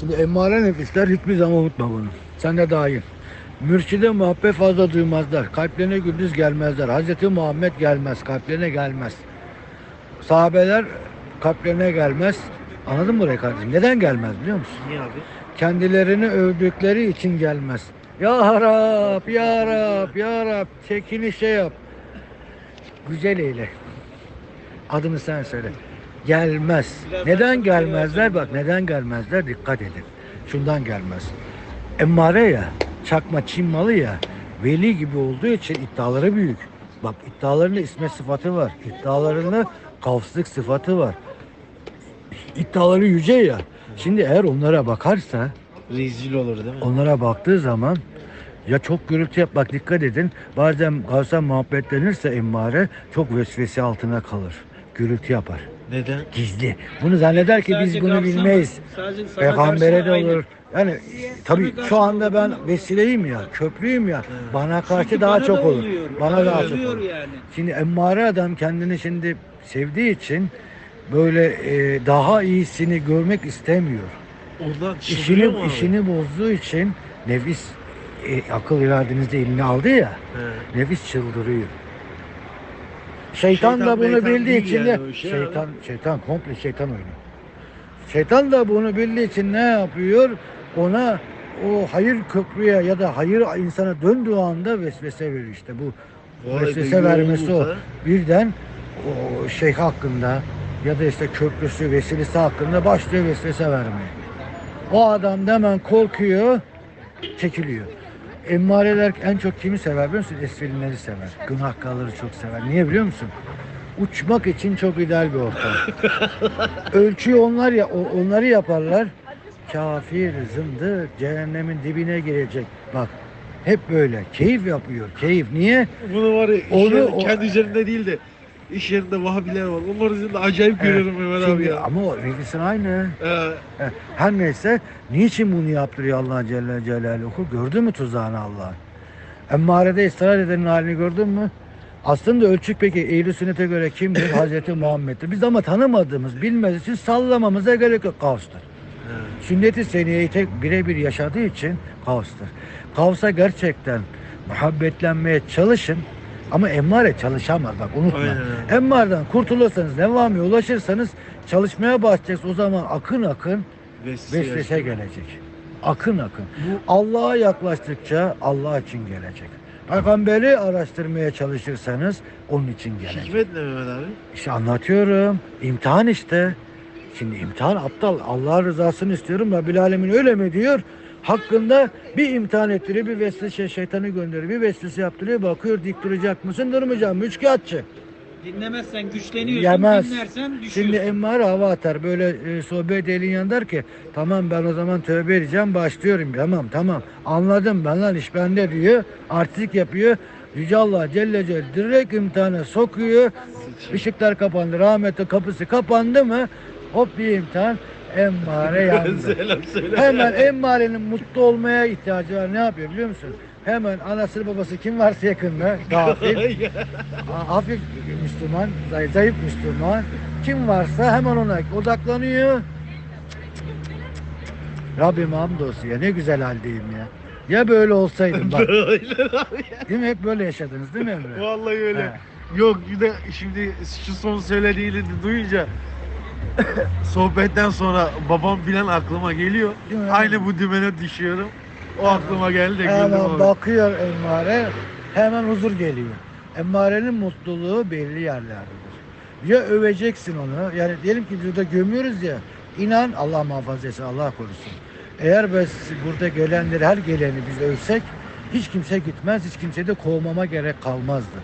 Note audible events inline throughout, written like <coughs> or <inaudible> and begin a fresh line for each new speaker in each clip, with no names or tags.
Şimdi emmare nefisler hiçbir zaman unutma bunu. Sen de dahil. Mürşide muhabbet fazla duymazlar. Kalplerine gündüz gelmezler. Hazreti Muhammed gelmez. Kalplerine gelmez. Sahabeler kalplerine gelmez. Anladın mı burayı kardeşim? Neden gelmez biliyor musun?
Niye abi?
Kendilerini övdükleri için gelmez. Ya Rab, Ya Rab, Ya Rab çekini şey yap. Güzel eyle. Adını sen söyle. Gelmez. Neden gelmezler? Bak neden gelmezler? Dikkat edin. Şundan gelmez. Emmare ya, çakma Çin malı ya, veli gibi olduğu için iddiaları büyük. Bak iddialarında ismet sıfatı var. İddialarında kavslık sıfatı var. İddiaları yüce ya. Şimdi eğer onlara bakarsa,
Rezil olur değil mi?
onlara baktığı zaman ya çok gürültü yap bak dikkat edin bazen gavsa muhabbetlenirse emmare çok vesvese altına kalır. Gürültü yapar.
Neden?
Gizli. Bunu zanneder ki biz bunu
Gavs'a mı?
bilmeyiz. Peygambere de olur. Yani tabii şu anda
da
ben vesileyim ya, köprüyüm ya. Bana karşı
Çünkü
daha
bana
çok
da
olur.
oluyor.
Bana daha çok
oluyor
olur.
yani.
Şimdi emmare adam kendini şimdi sevdiği için böyle e, daha iyisini görmek istemiyor.
Ondan mu
İşini işini bozduğu için nefis e, akıl iradenizde eline aldı ya.
He.
Nefis çıldırıyor. Şeytan,
Şeytan
da bunu bildiği için
yani o şey
şeytan şeytan komple şeytan oynuyor. Şeytan da bunu bildiği için ne yapıyor? Ona o hayır köprüye ya da hayır insana döndüğü anda vesvese veriyor işte bu
Vay be,
vesvese vermesi o. Birden o şeyh hakkında ya da işte köprüsü vesilesi hakkında başlıyor vesvese vermeye. O adam da hemen korkuyor, çekiliyor. Emmareler en çok kimi sever biliyor musun? Esfelinleri sever. Günahkarları çok sever. Niye biliyor musun? Uçmak için çok ideal bir ortam. <laughs> Ölçüyü onlar ya onları yaparlar. Kafir, zındık, cehennemin dibine girecek. Bak hep böyle. Keyif yapıyor. Keyif. Niye?
Bunu var ya
Onu-
yerinde,
o-
kendi üzerinde değil de iş yerinde Vahabiler var. Onların üzerinde acayip görüyorum Mehmet abi ya.
ama o aynı.
He,
Her neyse niçin bunu yaptırıyor Allah Celle Celaluhu? Gördün mü tuzağını Allah? Emmarede ısrar edenin halini gördün mü? Aslında ölçük peki ehl sünnete göre kimdir? <coughs> Hazreti Muhammed'dir. Biz ama tanımadığımız, bilmediğimiz için sallamamıza gerek yok. Kavstur.
He.
Sünnet-i seniyeyi tek birebir yaşadığı için kavstur. Kavsa gerçekten muhabbetlenmeye çalışın ama emmare çalışamaz bak unutma.
Aynen.
Emmardan kurtulursanız, devamı ulaşırsanız çalışmaya başlayacaksınız. O zaman akın akın
Vesvese
gelecek. Akın akın. Allah'a yaklaştıkça Allah için gelecek. Peygamberi araştırmaya çalışırsanız onun için gelecek.
Hikmet ne Mehmet abi?
İşte anlatıyorum. İmtihan işte. Şimdi imtihan aptal. Allah rızasını istiyorum. Rabbil Alemin öyle mi diyor? Hakkında bir imtihan ettiriyor, bir vesvese şeytanı gönderiyor, bir vesvese yaptırıyor, bakıyor dik duracak mısın, durmayacak mısın? Üçkağıtçı.
Dinlemezsen güçleniyorsun,
Yemez.
dinlersen düşüyorsun.
Şimdi emmare hava atar böyle e, sohbet elin yan der ki tamam ben o zaman tövbe edeceğim başlıyorum tamam tamam anladım ben lan iş bende diyor artistik yapıyor Yüce Allah Celle Celle direkt imtihana sokuyor ışıklar kapandı rahmete kapısı kapandı mı hop bir imtihan emmare <laughs> yandı.
Selam söyle.
Hemen emmarenin mutlu olmaya ihtiyacı var ne yapıyor biliyor musun? Hemen anası babası kim varsa yakında gafil <laughs> Ha- hafif Müslüman, zayıf, zayıf Müslüman kim varsa hemen ona odaklanıyor. Rabbim hamdolsun ya ne güzel haldeyim ya. Ya böyle olsaydım bak. <laughs>
Öyle abi
değil mi? Hep böyle yaşadınız değil mi Emre?
Vallahi öyle.
He.
Yok bir de şimdi şu son söylediğini duyunca <laughs> sohbetten sonra babam bilen aklıma geliyor.
Değil mi?
Aynı bu dümene düşüyorum. O aklıma geldi de güldüm
Hemen
abi.
bakıyor emmare, hemen huzur geliyor. Emmarenin mutluluğu belli yerlerdedir. Ya öveceksin onu, yani diyelim ki burada gömüyoruz ya, inan Allah muhafaza etsin, Allah korusun. Eğer biz burada gelenleri, her geleni biz övsek, hiç kimse gitmez, hiç kimse de kovmama gerek kalmazdı.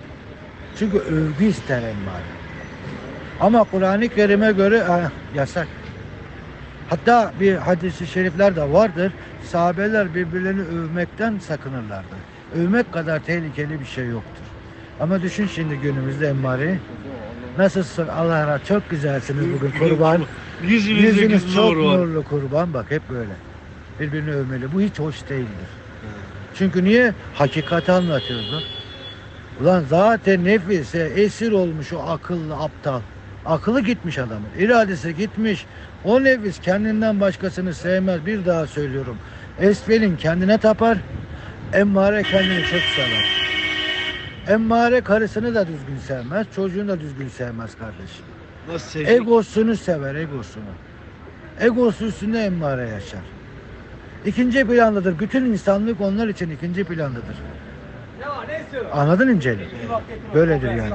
Çünkü övgü ister emmare. Ama Kur'an-ı Kerim'e göre eh, yasak. Hatta bir hadisi şerifler de vardır. Sahabeler birbirlerini övmekten sakınırlardı. Övmek kadar tehlikeli bir şey yoktur. Ama düşün şimdi günümüzde emmari. Nasılsın Allah razı Çok güzelsiniz bugün kurban. Yüzünüz çok nurlu kurban. Bak hep böyle. Birbirini övmeli. Bu hiç hoş değildir. Çünkü niye? Hakikati anlatıyoruz lan. Ulan zaten nefise esir olmuş o akıllı aptal. Akıllı gitmiş adamın. iradesi gitmiş. O nefis kendinden başkasını sevmez. Bir daha söylüyorum. Esfelin kendine tapar. Emmare kendini çok sever. Emmare karısını da düzgün sevmez. Çocuğunu da düzgün sevmez kardeşim.
Nasıl sevdik?
Egosunu sever, egosunu. Egosu üstünde emmare yaşar. İkinci plandadır. Bütün insanlık onlar için ikinci plandadır. Anladın inceli? Böyledir yani.